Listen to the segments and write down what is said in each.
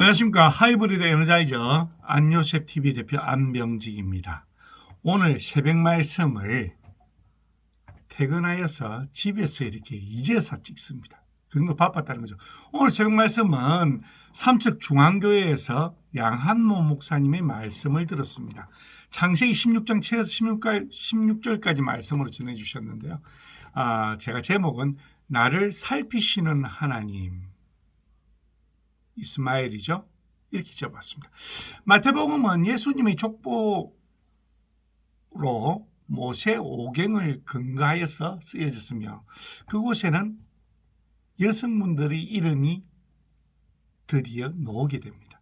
안녕하십니까. 하이브리드 에너자이저 안요셉 TV 대표 안병직입니다. 오늘 새벽 말씀을 퇴근하여서 집에서 이렇게 이제서 찍습니다. 그 정도 바빴다는 거죠. 오늘 새벽 말씀은 삼척 중앙교회에서 양한모 목사님의 말씀을 들었습니다. 창세기 16장 7에서 16절, 까지 말씀으로 전해 주셨는데요. 아, 제가 제목은 나를 살피시는 하나님. 이스마엘이죠. 이렇게 적어봤습니다. 마태복음은 예수님의 족보로 모세 오경을 근거하여서 쓰여졌으며 그곳에는 여성분들의 이름이 드디어 나오게 됩니다.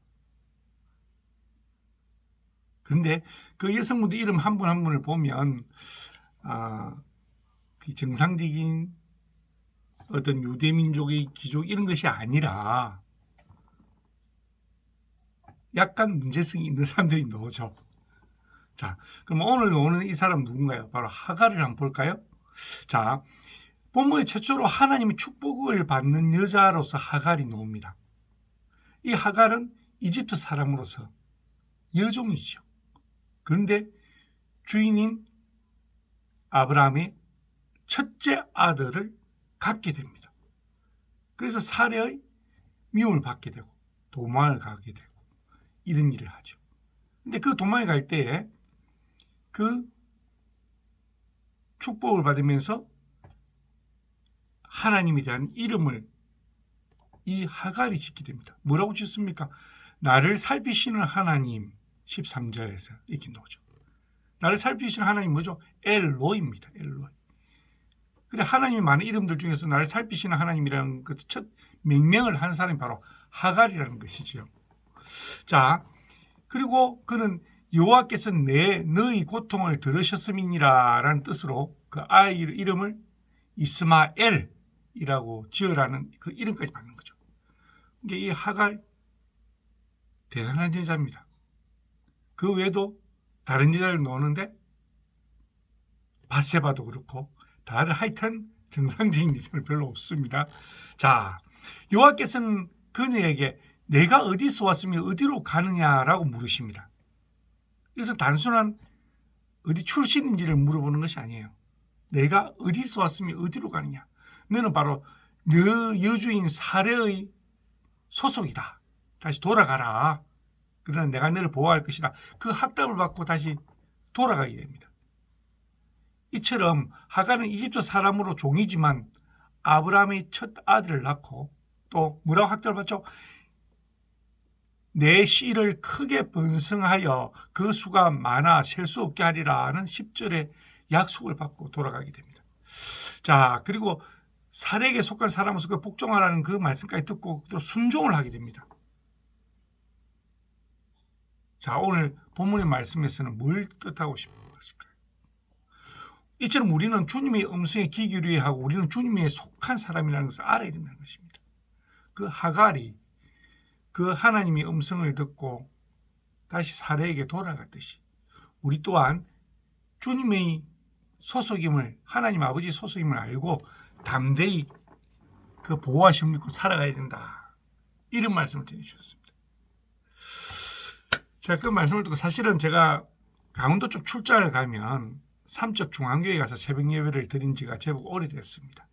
그런데 그 여성분들 이름 한 분한 분을 보면 아, 그 정상적인 어떤 유대민족의 기족 이런 것이 아니라 약간 문제성이 있는 사람들이 나오죠. 자, 그럼 오늘 오는 이 사람 누군가요? 바로 하가를 한번 볼까요? 자, 본문에 최초로 하나님의 축복을 받는 여자로서 하갈이 나옵니다. 이 하갈은 이집트 사람으로서 여종이죠. 그런데 주인인 아브라함의 첫째 아들을 갖게 됩니다. 그래서 사례의 미움을 받게 되고 도망을 가게 되고 이런 일을 하죠. 근데 그 도망에 갈 때에 그 축복을 받으면서 하나님에 대한 이름을 이 하갈이 짓게 됩니다. 뭐라고 짓습니까? 나를 살피시는 하나님 13절에서 이렇게 나오죠. 나를 살피시는 하나님 뭐죠? 엘로입니다. 엘로이. 근데 하나님이 많은 이름들 중에서 나를 살피시는 하나님이라는 그 첫 명명을 한 사람이 바로 하갈이라는 것이지요. 자, 그리고 그는 여호와께서 내 너희 고통을 들으셨음이니라라는 뜻으로 그 아이 이름을 이스마엘이라고 지어라는 그 이름까지 받는 거죠. 이게 이 하갈 대단한 여자입니다. 그 외에도 다른 여자를 놓는데 바세바도 그렇고 다들 하여튼 정상적인 여자는 별로 없습니다. 자, 여호와께서는 그녀에게 내가 어디서 왔으며 어디로 가느냐라고 물으십니다. 그래서 단순한 어디 출신인지를 물어보는 것이 아니에요. 내가 어디서 왔으며 어디로 가느냐. 너는 바로 너 여주인 사례의 소속이다. 다시 돌아가라. 그러나 내가 너를 보호할 것이다. 그 학답을 받고 다시 돌아가게 됩니다. 이처럼 하가는 이집트 사람으로 종이지만 아브라함의 첫 아들을 낳고 또 뭐라고 학답을 받죠? 내 씨를 크게 번성하여 그 수가 많아 셀 수 없게 하리라는 10절의 약속을 받고 돌아가게 됩니다. 자, 그리고 사례에게 속한 사람으로서 그 복종하라는 그 말씀까지 듣고 또 순종을 하게 됩니다. 자, 오늘 본문의 말씀에서는 뭘 뜻하고 싶은 것일까요? 이처럼 우리는 주님의 음성에 귀 기울여야 하고 우리는 주님에 속한 사람이라는 것을 알아야 된다는 것입니다. 그 하갈이 그 하나님의 음성을 듣고 다시 사례에게 돌아갔듯이 우리 또한 주님의 소속임을 하나님 아버지 소속임을 알고 담대히 그 보호하심 믿고 살아가야 된다. 이런 말씀을 드리셨습니다. 제가 그 말씀을 듣고 사실은 제가 강원도 쪽 출장을 가면 삼척 중앙교회 가서 새벽 예배를 드린 지가 제법 오래됐습니다.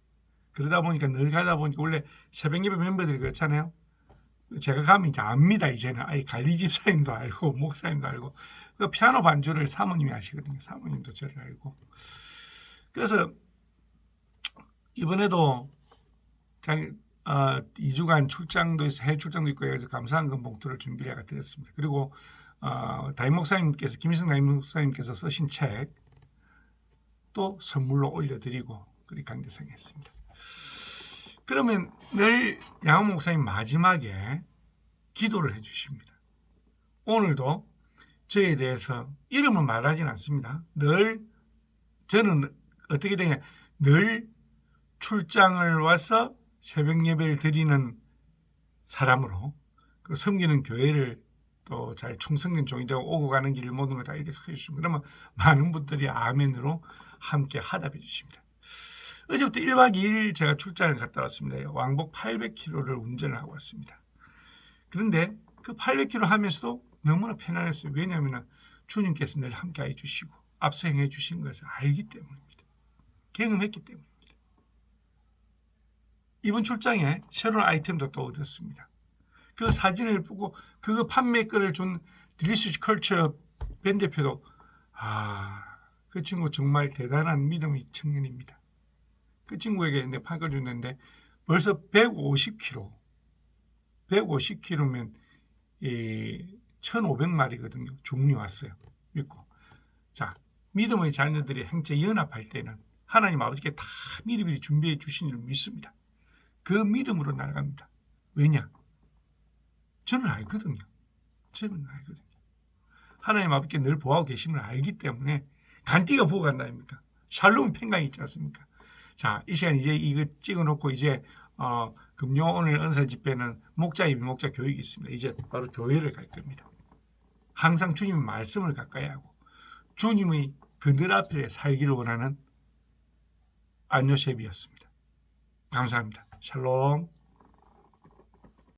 그러다 보니까 늘 가다 보니까 원래 새벽 예배 멤버들이 그렇잖아요. 제가 가면 이제 압니다. 이제는 아예 관리 집사님도 알고 목사님도 알고 그 피아노 반주를 사모님이 하시거든요. 사모님도 저를 알고 그래서 이번에도 장, 어, 2주간 출장도 있어 해외 출장도 있고 해서 감사한 금 봉투를 준비를 해가 드렸습니다. 그리고 어, 담임 목사님께서 김일성 담임 목사님께서 쓰신 책 또 선물로 올려드리고 그리 강대상했습니다. 그러면 늘 양호 목사님 마지막에 기도를 해주십니다. 오늘도 저에 대해서 이름은 말하지는 않습니다. 늘 저는 어떻게 되냐 늘 출장을 와서 새벽 예배를 드리는 사람으로 그 섬기는 교회를 또 잘 총성된 종이 되고 오고 가는 길 모든 걸 다 이렇게 해주시면 그러면 많은 분들이 아멘으로 함께 하답해 주십니다. 어제부터 1박 2일 제가 출장을 갔다 왔습니다. 왕복 800km를 운전을 하고 왔습니다. 그런데 그 800km 하면서도 너무나 편안했어요. 왜냐하면 주님께서 늘 함께 해주시고 앞서 행해 주신 것을 알기 때문입니다. 경험했기 때문입니다. 이번 출장에 새로운 아이템도 또 얻었습니다. 그 사진을 보고 그거 판매권을 준 딜리시스 컬처 밴 대표도 아, 그 친구 정말 대단한 믿음의 청년입니다. 그 친구에게 내 판을 줬는데 벌써 150kg, 150kg면 이 1,500마리거든요. 종류 왔어요. 믿고. 자, 믿음의 자녀들이 행체 연합할 때는 하나님 아버지께 다 미리미리 준비해 주신 줄 믿습니다. 그 믿음으로 날아갑니다. 왜냐? 저는 알거든요. 저는 알거든요. 하나님 아버지께 늘 보호하고 계심을 알기 때문에 간띠가 보고 간다 아닙니까? 샬롬 평강이 있지 않습니까? 자, 이 시간 이제 이거 찍어놓고 이제 어, 금요 오늘 은사 집회는 목자 예비 목자 교육이 있습니다. 이제 바로 교회를 갈 겁니다. 항상 주님의 말씀을 가까이 하고 주님의 그늘 앞에 살기를 원하는 안요셉이었습니다. 감사합니다. 샬롬.